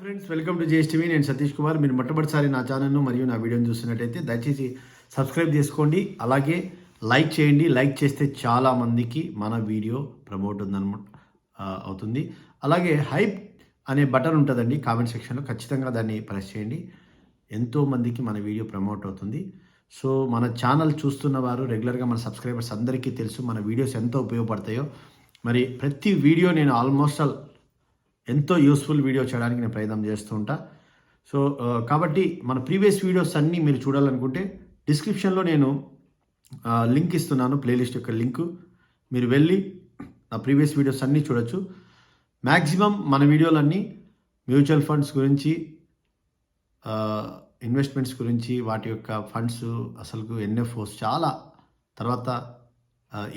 Friends welcome to జిఎస్టీవీ. నేను సతీష్ కుమార్. మీరు మొట్టమొదటిసారి నా ఛానల్ను మరియు నా వీడియోని చూస్తున్నట్టయితే దయచేసి సబ్స్క్రైబ్ చేసుకోండి. అలాగే లైక్ చేయండి. లైక్ చేస్తే చాలా మందికి మన వీడియో ప్రమోట్ ఉందన్నమాట అవుతుంది. అలాగే హైప్ అనే బటన్ ఉంటుందండి కామెంట్ సెక్షన్లో. ఖచ్చితంగా దాన్ని ప్రెస్ చేయండి. ఎంతోమందికి మన వీడియో ప్రమోట్ అవుతుంది. సో మన ఛానల్ చూస్తున్న వారు రెగ్యులర్గా మన సబ్స్క్రైబర్స్ అందరికీ తెలుసు మన వీడియోస్ ఎంతో ఉపయోగపడతాయో. మరి ప్రతి వీడియో నేను ఆల్మోస్ట్ ఆల్ ఎంతో యూస్ఫుల్ వీడియో చేయడానికి నేను ప్రయత్నం చేస్తూ ఉంటా. సో కాబట్టి మన ప్రీవియస్ వీడియోస్ అన్నీ మీరు చూడాలనుకుంటే డిస్క్రిప్షన్లో నేను లింక్ ఇస్తున్నాను ప్లేలిస్ట్ యొక్క లింక్. మీరు వెళ్ళి నా ప్రీవియస్ వీడియోస్ అన్నీ చూడొచ్చు. మ్యాక్సిమం మన వీడియోలన్నీ మ్యూచువల్ ఫండ్స్ గురించి ఇన్వెస్ట్మెంట్స్ గురించి వాటి యొక్క ఫండ్స్ అసలు ఎన్ఎఫ్ఓస్ చాలా తర్వాత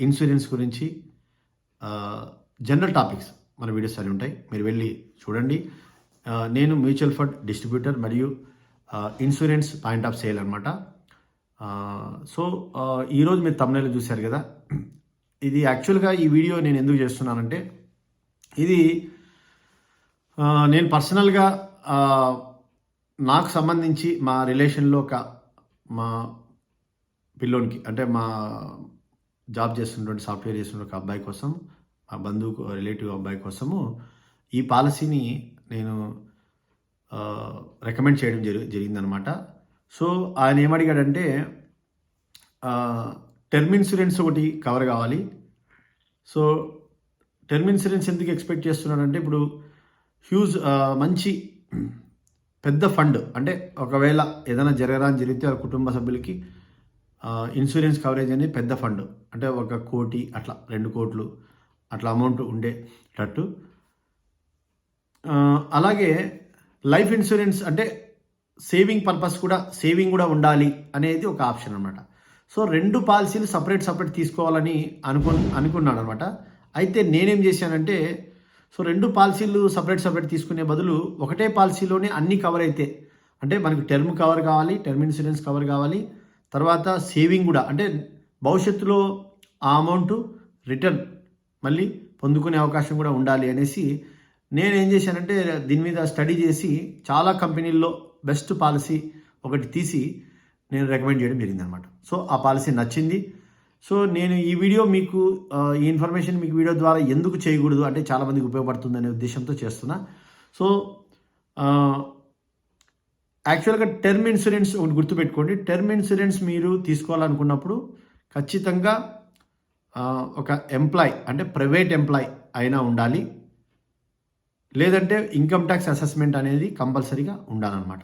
ఇన్సూరెన్స్ గురించి జనరల్ టాపిక్స్. మన వీడియోస్ అవి ఉంటాయి. మీరు వెళ్ళి చూడండి. నేను మ్యూచువల్ ఫండ్ డిస్ట్రిబ్యూటర్ మరియు ఇన్సూరెన్స్ పాయింట్ ఆఫ్ సేల్ అనమాట సో ఈరోజు మీరు తమిళలో చూశారు కదా? ఇది యాక్చువల్గా ఈ వీడియో నేను ఎందుకు చేస్తున్నానంటే ఇది నేను పర్సనల్గా నాకు సంబంధించి మా రిలేషన్లో ఒక మా పిల్లోనికి అంటే మా జాబ్ చేస్తున్నటువంటి సాఫ్ట్వేర్ చేస్తున్న ఒక అబ్బాయి కోసం మా బంధువు రిలేటివ్ అబ్బాయి కోసము ఈ పాలసీని నేను రికమెండ్ చేయడం జరి జరిగిందనమాట సో ఆయన ఏమడిగాడంటే టర్మ్ ఇన్సూరెన్స్ ఒకటి కవర్ కావాలి. సో టర్మ్ ఇన్సూరెన్స్ ఎందుకు ఎక్స్పెక్ట్ చేస్తున్నాడంటే ఇప్పుడు హ్యూజ్ మంచి పెద్ద ఫండ్ అంటే ఒకవేళ ఏదైనా జరగరాని జరిగితే ఆ కుటుంబ సభ్యులకి ఇన్సూరెన్స్ కవరేజ్ అనేది పెద్ద ఫండ్. అంటే ఒక కోటి అట్లా రెండు కోట్లు. అట్లా అమౌంట్ ఉండేటట్టు. అలాగే లైఫ్ ఇన్సూరెన్స్ అంటే సేవింగ్ పర్పస్ కూడా సేవింగ్ కూడా ఉండాలి అనేది ఒక ఆప్షన్ అనమాట సో రెండు పాలసీలు సపరేట్ సపరేట్ తీసుకోవాలని అనుకు అనుకున్నాను అనమాట అయితే నేనేం చేశానంటే సో రెండు పాలసీలు సపరేట్ సపరేట్ తీసుకునే బదులు ఒకటే పాలసీలోనే అన్ని కవర్ అయితే అంటే మనకు టర్మ్ కవర్ కావాలి టర్మ్ ఇన్సూరెన్స్ కవర్ కావాలి తర్వాత సేవింగ్ కూడా అంటే భవిష్యత్తులో ఆ అమౌంట్ రిటర్న్ మళ్ళీ పొందుకునే అవకాశం కూడా ఉండాలి అనేసి నేను ఏం చేశానంటే దీని మీద స్టడీ చేసి చాలా కంపెనీల్లో బెస్ట్ పాలసీ ఒకటి తీసి నేను రికమెండ్ చేయడం జరిగిందనమాట. సో ఆ పాలసీ నచ్చింది. సో నేను ఈ వీడియో మీకు ఈ ఇన్ఫర్మేషన్ మీకు వీడియో ద్వారా ఎందుకు చేయకూడదు అంటే చాలామందికి ఉపయోగపడుతుంది అనే ఉద్దేశంతో చేస్తున్నా. సో యాక్చువల్గా టర్మ్ ఇన్సూరెన్స్ ఒకటి గుర్తుపెట్టుకోండి. టర్మ్ ఇన్సూరెన్స్ మీరు తీసుకోవాలనుకున్నప్పుడు ఖచ్చితంగా ఒక ఎంప్లాయ్ అంటే ప్రైవేట్ ఎంప్లాయ్ అయినా ఉండాలి. లేదంటే ఇన్కమ్ ట్యాక్స్ అసెస్మెంట్ అనేది కంపల్సరీగా ఉండాలన్నమాట.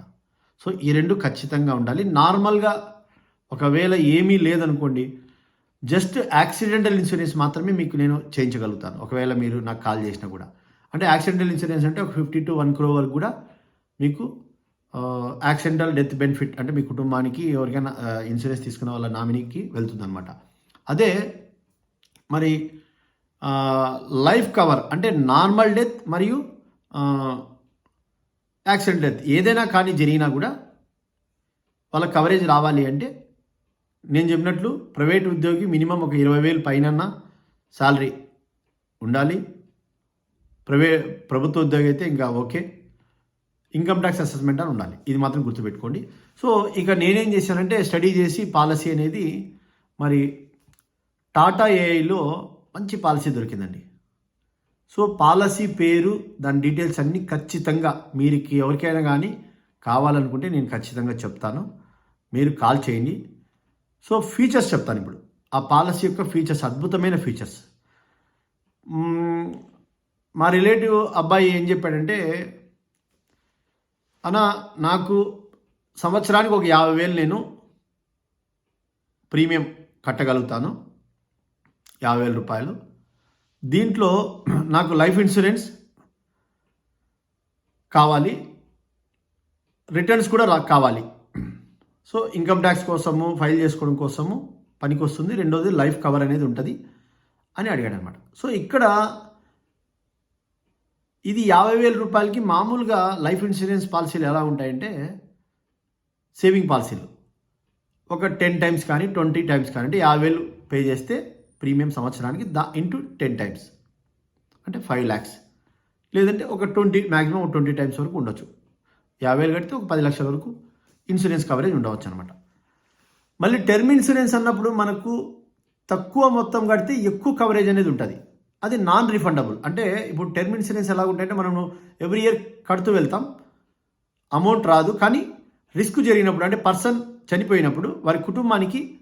సో ఈ రెండు ఖచ్చితంగా ఉండాలి. నార్మల్గా ఒకవేళ ఏమీ లేదనుకోండి జస్ట్ యాక్సిడెంటల్ ఇన్సూరెన్స్ మాత్రమే మీకు నేను చేయించగలుగుతాను. ఒకవేళ మీరు నాకు కాల్ చేసినా కూడా. అంటే యాక్సిడెంటల్ ఇన్సూరెన్స్ అంటే ఒక ఫిఫ్టీ టు వన్ క్రో వరకు కూడా మీకు యాక్సిడెంటల్ డెత్ బెనిఫిట్ అంటే మీ కుటుంబానికి ఎవరికైనా ఇన్సూరెన్స్ తీసుకున్న వాళ్ళ నామినీకి వెళ్తుందన్నమాట. అదే మరి లైఫ్ కవర్ అంటే నార్మల్ డెత్ మరియు యాక్సిడెంట్ డెత్ ఏదైనా కానీ జరిగినా కూడా వాళ్ళ కవరేజ్ రావాలి అంటే నేను చెప్పినట్లు ప్రైవేట్ ఉద్యోగి మినిమం ఒక ఇరవై వేలు పైన శాలరీ ఉండాలి. ప్రైవే ప్రభుత్వ ఉద్యోగి అయితే ఇంకా ఓకే ఇన్కమ్ ట్యాక్స్ అసెస్మెంట్ అని ఉండాలి. ఇది మాత్రం గుర్తుపెట్టుకోండి. సో ఇక నేనేం చేశానంటే స్టడీ చేసి పాలసీ అనేది మరి టాటా ఏఐలో మంచి పాలసీ దొరికిందండి. సో పాలసీ పేరు దాని డీటెయిల్స్ అన్నీ ఖచ్చితంగా మీరు ఎవరికైనా కానీ కావాలనుకుంటే నేను ఖచ్చితంగా చెప్తాను. మీరు కాల్ చేయండి. సో ఫీచర్స్ చెప్తాను ఇప్పుడు. ఆ పాలసీ యొక్క ఫీచర్స్ అద్భుతమైన ఫీచర్స్. మా రిలేటివ్ అబ్బాయి ఏం చెప్పాడంటే అన్న నాకు సంవత్సరానికి ఒక యాభై వేలు నేను ప్రీమియం కట్టగలుగుతాను. యాభై వేల రూపాయలు. దీంట్లో నాకు లైఫ్ ఇన్సూరెన్స్ కావాలి. రిటర్న్స్ కూడా రా కావాలి. సో ఇన్కమ్ ట్యాక్స్ కోసము ఫైల్ చేసుకోవడం కోసము పనికి వస్తుంది రెండోది లైఫ్ కవర్ అనేది ఉంటుంది అని అడిగాడు అనమాట సో ఇక్కడ ఇది యాభై వేల రూపాయలకి మామూలుగా లైఫ్ ఇన్సూరెన్స్ పాలసీలు ఎలా ఉంటాయంటే సేవింగ్ పాలసీలు. ఒక టెన్ టైమ్స్ కానీ ట్వంటీ టైమ్స్ కానీ అంటే యాభై వేలు పే చేస్తే ప్రీమియం సంవత్సరానికి దా ఇంటూ టెన్ టైమ్స్. అంటే ఫైవ్ ల్యాక్స్ లేదంటే ఒక ట్వంటీ మ్యాక్సిమం ఒక ట్వంటీ టైమ్స్ వరకు ఉండొచ్చు. యాభై వేలు కడితే ఒక పది లక్షల వరకు ఇన్సూరెన్స్ కవరేజ్ ఉండవచ్చు అనమాట మళ్ళీ టర్మ్ ఇన్సూరెన్స్ అన్నప్పుడు మనకు తక్కువ మొత్తం కడితే ఎక్కువ కవరేజ్ అనేది ఉంటుంది. అది నాన్ రిఫండబుల్. అంటే ఇప్పుడు టర్మ్ ఇన్సూరెన్స్ ఎలా ఉంటాయంటే మనము ఎవ్రీ ఇయర్ కడుతూ వెళ్తాం. అమౌంట్ రాదు. కానీ రిస్క్ జరిగినప్పుడు అంటే పర్సన్ చనిపోయినప్పుడు వారి కుటుంబానికి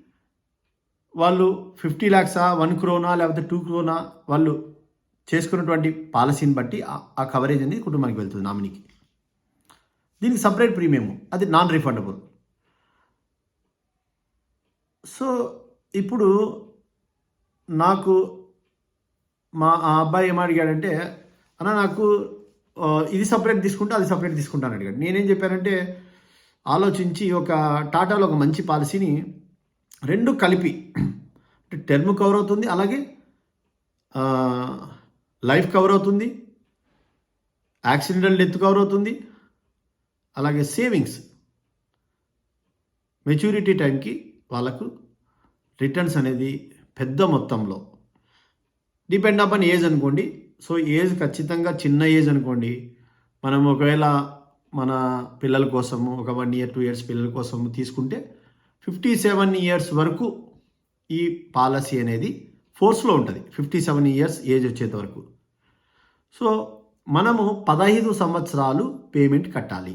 వాళ్ళు ఫిఫ్టీ ల్యాక్సా వన్ క్రోనా లేకపోతే టూ క్రోనా వాళ్ళు చేసుకున్నటువంటి పాలసీని బట్టి ఆ- కవరేజ్ అనేది కుటుంబానికి వెళ్తుంది నామినీకి. దీనికి సపరేట్ ప్రీమియం అది నాన్ రిఫండబుల్ సో ఇప్పుడు నాకు మా ఆ అబ్బాయి ఏం అడిగాడంటే అన్న నాకు ఇది సపరేట్ తీసుకుంటే అది సపరేట్ తీసుకుంటాను అడిగాడు. నేనేం చెప్పానంటే ఆలోచించి ఒక టాటాలో ఒక మంచి పాలసీని రెండు కలిపి టర్మ్ కవర్ అవుతుంది. అలాగే లైఫ్ కవర్ అవుతుంది. యాక్సిడెంటల్ డెత్ కవర్ అవుతుంది. అలాగే సేవింగ్స్. మెచ్యూరిటీ టైంకి వాళ్ళకు రిటర్న్స్ అనేది పెద్ద మొత్తంలో. డిపెండ్ అపాన్ ఏజ్ అనుకోండి. సో ఏజ్ ఖచ్చితంగా చిన్న ఏజ్ అనుకోండి. మనం ఒకవేళ మన పిల్లల కోసము ఒక వన్ ఇయర్ టూ ఇయర్స్ పిల్లల కోసము తీసుకుంటే ఫిఫ్టీ సెవెన్ ఇయర్స్ వరకు ఈ పాలసీ అనేది ఫోర్స్లో ఉంటుంది. ఫిఫ్టీ సెవెన్ ఇయర్స్ ఏజ్ వచ్చేంత వరకు. సో మనము పదహైదు సంవత్సరాలు పేమెంట్ కట్టాలి.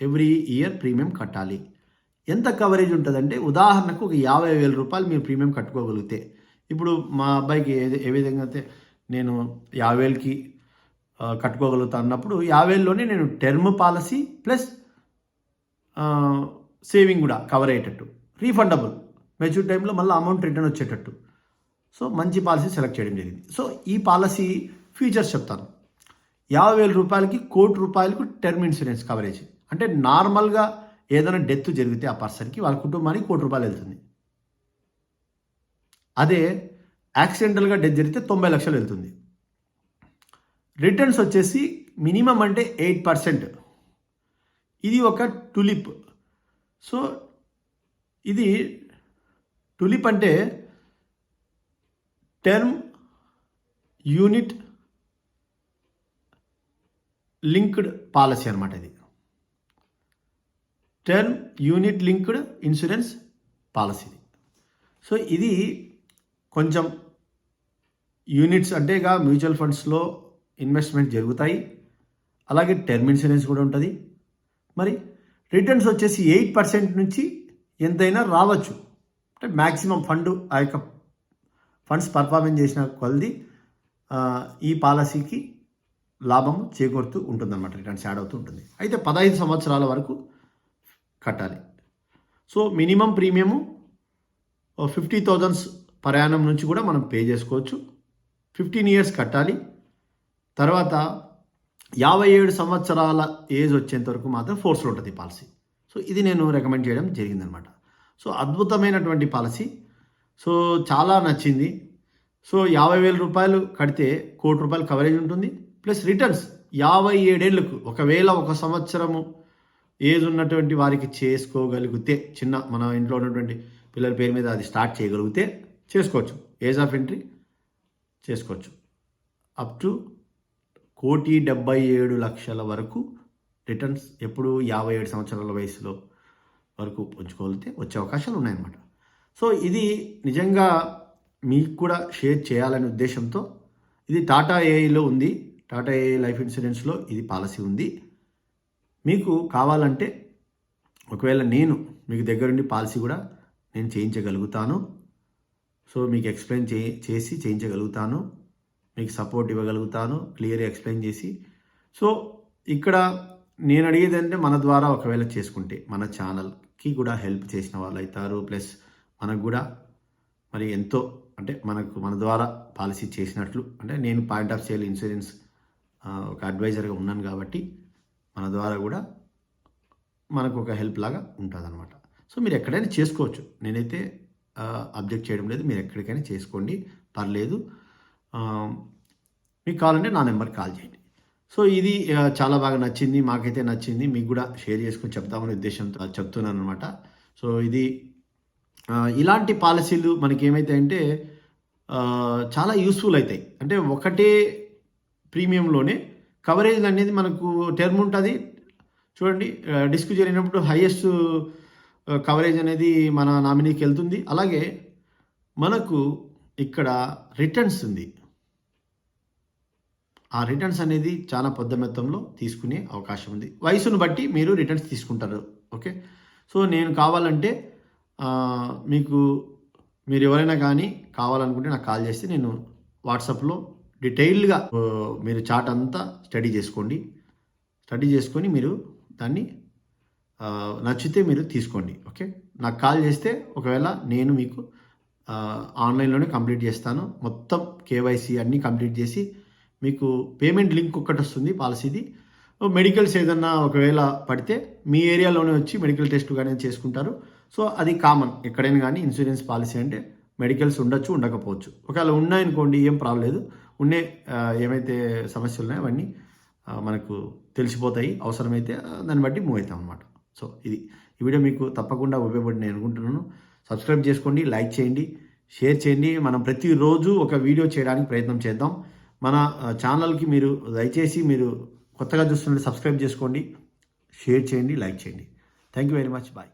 ఎవ్రీ ఇయర్ ప్రీమియం కట్టాలి. ఎంత కవరేజ్ ఉంటుందంటే ఉదాహరణకు ఒక యాభై వేల రూపాయలు మీరు ప్రీమియం కట్టుకోగలిగితే. ఇప్పుడు మా అబ్బాయికి ఏ ఏ విధంగా అయితే నేను యాభై వేలకి కట్టుకోగలుగుతాను కట్టుకోగలుగుతా అన్నప్పుడు యాభై వేలలోనే నేను టర్మ్ పాలసీ ప్లస్ సేవింగ్ కూడా కవర్ అయ్యేటట్టు. రీఫండబుల్ మెచ్యూర్ టైంలో మళ్ళీ అమౌంట్ రిటర్న్ వచ్చేటట్టు. సో మంచి పాలసీ సెలెక్ట్ చేయడం జరిగింది. సో ఈ పాలసీ ఫీచర్స్ చెప్తాను. యాభై వేల రూపాయలకి కోటి రూపాయలకు టర్మ్ ఇన్సూరెన్స్ కవరేజ్. అంటే నార్మల్గా ఏదైనా డెత్ జరిగితే ఆ పర్సన్కి వాళ్ళ కుటుంబానికి కోటి రూపాయలు వెళ్తుంది. అదే యాక్సిడెంటల్గా డెత్ జరిగితే తొంభై లక్షలు వెళ్తుంది. రిటర్న్స్ వచ్చేసి మినిమం అంటే ఎయిట్ పర్సెంట్. ఇది ఒక టులిప్ సో ఇది టులిప్ అంటే టర్మ్ యూనిట్ లింక్డ్ పాలసీ అనమాట ఇది. Term unit linked insurance policy so ఇది కొంచెం యూనిట్స్ అంటే ఇక మ్యూచువల్ ఫండ్స్లో ఇన్వెస్ట్మెంట్ జరుగుతాయి. అలాగే టర్మ్ ఇన్సూరెన్స్ కూడా ఉంటుంది. మరి రిటర్న్స్ వచ్చేసి ఎయిట్ పర్సెంట్ నుంచి ఎంతైనా రావచ్చు. అంటే మ్యాక్సిమం ఫండ్ ఆ యొక్క ఫండ్స్ పర్ఫార్మెన్స్ చేసిన కొలది ఈ పాలసీకి లాభం చేకూరుతూ ఉంటుందన్నమాట రిటర్న్స్ యాడ్ అవుతూ ఉంటుంది. అయితే పదహైదు సంవత్సరాల వరకు కట్టాలి. So minimum premium fifty thousands ప్రయాణం నుంచి కూడా మనం పే చేసుకోవచ్చు. ఫిఫ్టీన్ ఇయర్స్ కట్టాలి. తర్వాత యాభై ఏడు సంవత్సరాల ఏజ్ వచ్చేంత వరకు మాత్రం ఫోర్స్లో ఉంటుంది పాలసీ. సో ఇది నేను రికమెండ్ చేయడం జరిగిందనమాట సో అద్భుతమైనటువంటి పాలసీ. సో చాలా నచ్చింది. సో యాభై వేల రూపాయలు కడితే కోటి రూపాయలు కవరేజ్ ఉంటుంది. ప్లస్ రిటర్న్స్ యాభై ఏడేళ్ళకు ఒకవేళ ఒక సంవత్సరము ఏజ్ ఉన్నటువంటి వారికి చేసుకోగలిగితే చిన్న మన ఇంట్లో ఉన్నటువంటి పిల్లల పేరు మీద అది స్టార్ట్ చేయగలిగితే చేసుకోవచ్చు. ఏజ్ ఆఫ్ ఎంట్రీ చేసుకోవచ్చు. అప్ టు కోటి డెబ్బై ఏడు లక్షల వరకు రిటర్న్స్ ఎప్పుడు యాభై ఏడు సంవత్సరాల వయసులో వరకు ఉంచుకోగలిగితే వచ్చే అవకాశాలు ఉన్నాయన్నమాట. సో ఇది నిజంగా మీకు కూడా షేర్ చేయాలనే ఉద్దేశంతో ఇది టాటా ఏఐలో ఉంది. టాటా ఏఐ లైఫ్ ఇన్సూరెన్స్లో ఇది పాలసీ ఉంది. మీకు కావాలంటే ఒకవేళ నేను మీకు దగ్గరుండి పాలసీ కూడా నేను చేయించగలుగుతాను. సో మీకు ఎక్స్ప్లెయిన్ చే చేసి చేయించగలుగుతాను. మీకు సపోర్ట్ ఇవ్వగలుగుతాను. క్లియర్ ఎక్స్ప్లెయిన్ చేసి. సో ఇక్కడ నేను అడిగేది అంటే మన ద్వారా ఒకవేళ చేసుకుంటే మన ఛానల్కి కూడా హెల్ప్ చేసిన వాళ్ళు అవుతారు ప్లస్ మనకు కూడా మరి ఎంతో అంటే మనకు మన ద్వారా పాలసీ చేసినట్లు అంటే నేను పాయింట్ ఆఫ్ సేల్ ఇన్సూరెన్స్ ఒక అడ్వైజర్గా ఉన్నాను కాబట్టి మన ద్వారా కూడా మనకు ఒక హెల్ప్ లాగా ఉంటుంది అనమాట సో మీరు ఎక్కడైనా చేసుకోవచ్చు. నేనైతే అబ్జెక్ట్ చేయడం లేదు. మీరు ఎక్కడికైనా చేసుకోండి. పర్లేదు. మీకు కావాలంటే నా నెంబర్కి కాల్ చేయండి. సో ఇది చాలా బాగా నచ్చింది మాకైతే నచ్చింది. మీకు కూడా షేర్ చేసుకొని చెప్తామనే ఉద్దేశంతో చెప్తున్నాను అనమాట సో ఇది ఇలాంటి పాలసీలు మనకి ఏమైతే అంటే చాలా యూస్ఫుల్ అవుతాయి అంటే ఒకటే ప్రీమియంలోనే కవరేజ్ అనేది మనకు టర్మ్ ఉంటుంది. చూడండి డిస్క్ జరిగినప్పుడు హైయెస్ట్ కవరేజ్ అనేది మన నామినీకి వెళ్తుంది. అలాగే మనకు ఇక్కడ రిటర్న్స్ ఉంది. ఆ రిటర్న్స్ అనేది చాలా పెద్ద మొత్తంలో తీసుకునే అవకాశం ఉంది. వయసును బట్టి మీరు రిటర్న్స్ తీసుకుంటారు. ఓకే? సో నేను కావాలంటే మీకు మీరు ఎవరైనా కానీ కావాలనుకుంటే నాకు కాల్ చేస్తే నేను వాట్సాప్లో డీటెయిల్డ్గా మీరు చాట్ అంతా స్టడీ చేసుకోండి. స్టడీ చేసుకొని మీరు దాన్ని నచ్చితే మీరు తీసుకోండి. ఓకే? నాకు కాల్ చేస్తే ఒకవేళ నేను మీకు ఆన్లైన్లోనే కంప్లీట్ చేస్తాను. మొత్తం కేవైసీ అన్నీ కంప్లీట్ చేసి మీకు పేమెంట్ లింక్ ఒక్కటి వస్తుంది పాలసీది. మెడికల్స్ ఏదన్నా ఒకవేళ పడితే మీ ఏరియాలోనే వచ్చి మెడికల్ టెస్ట్ కానీ చేసుకుంటారు. సో అది కామన్. ఎక్కడైనా కానీ ఇన్సూరెన్స్ పాలసీ అంటే మెడికల్స్ ఉండొచ్చు ఉండకపోవచ్చు. ఒకవేళ ఉన్నాయనుకోండి ఏం ప్రాబ్లం లేదు. ఉండే ఏమైతే సమస్యలు ఉన్నాయో అవన్నీ మనకు తెలిసిపోతాయి అవసరమైతే దాన్ని బట్టి మూవ్ అవుతాం అనమాట సో ఇది. ఈ వీడియో మీకు తప్పకుండా ఉపయోగపడింది నేను అనుకుంటున్నాను. సబ్స్క్రైబ్ చేసుకోండి లైక్ చేయండి షేర్ చేయండి. మనం ప్రతిరోజు ఒక వీడియో చేయడానికి ప్రయత్నం చేద్దాం. మన ఛానల్కి మీరు దయచేసి మీరు కొత్తగా చూస్తుంటే సబ్స్క్రైబ్ చేసుకోండి షేర్ చేయండి లైక్ చేయండి. Thank you very much bye